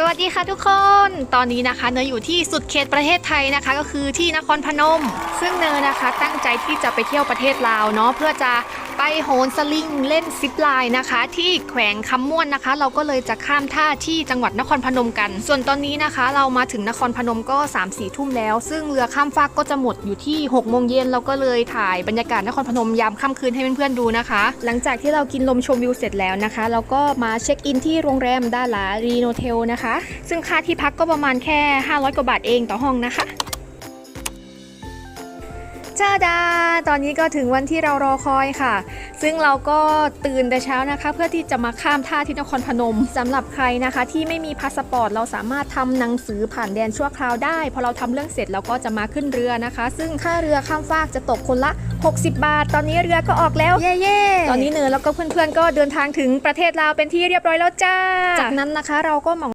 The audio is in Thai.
สวัสดีค่ะทุกคน ตอนนี้นะคะเนยอยู่ที่สุดเขตประเทศไทยนะคะ ก็คือที่นครพนม ซึ่งเนยนะคะตั้งใจที่จะไปเที่ยวประเทศลาวเนาะเพื่อจะ ไปโหนสลิงเล่นซิปไลน์นะคะ ที่แขวงคำม่วนนะคะ เราก็เลยจะข้ามท่าที่จังหวัดนครพนมกัน ส่วนตอนนี้นะคะ เรามาถึงนครพนมก็3ามสี่ทุ่มแล้ว ซึ่งเรือข้ามฟากก็จะหมดอยู่ที่6กโมงเย็นเราก็เลยถ่ายบรรยากาศนครพนมยามค่ำคืนให้เพื่อนๆดูนะคะ หลังจากที่เรากินลมชมวิวเสร็จแล้วนะคะ เราก็มาเช็คอินที่โรงแรมดาลารีโนเทลนะคะ ซึ่งค่าที่พักก็ประมาณแค่ 500 กว่าบาทเองต่อห้องนะคะ จ้าดา ตอนนี้ก็ถึงวันที่เรารอคอยค่ะ ซึ่งเราก็ตื่นแต่เช้านะคะ เพื่อที่จะมาข้ามท่าที่นครพนมสำหรับใครนะคะ ที่ไม่มีพาสปอร์ต เราสามารถทำหนังสือผ่านแดนชั่วคราวได้พอเราทำเรื่องเสร็จเราก็จะมาขึ้นเรือนะคะ ซึ่งค่าเรือข้ามฟากจะตกคนละ 60 บาท ตอนนี้เรือก็ออกแล้วเย่เย่ตอนนี้เนยแล้วก็เพื่อนๆก็เดินทางถึงประเทศลาวเป็นที่เรียบร้อยแล้วจ้า จากนั้นนะคะ เราก็เหมา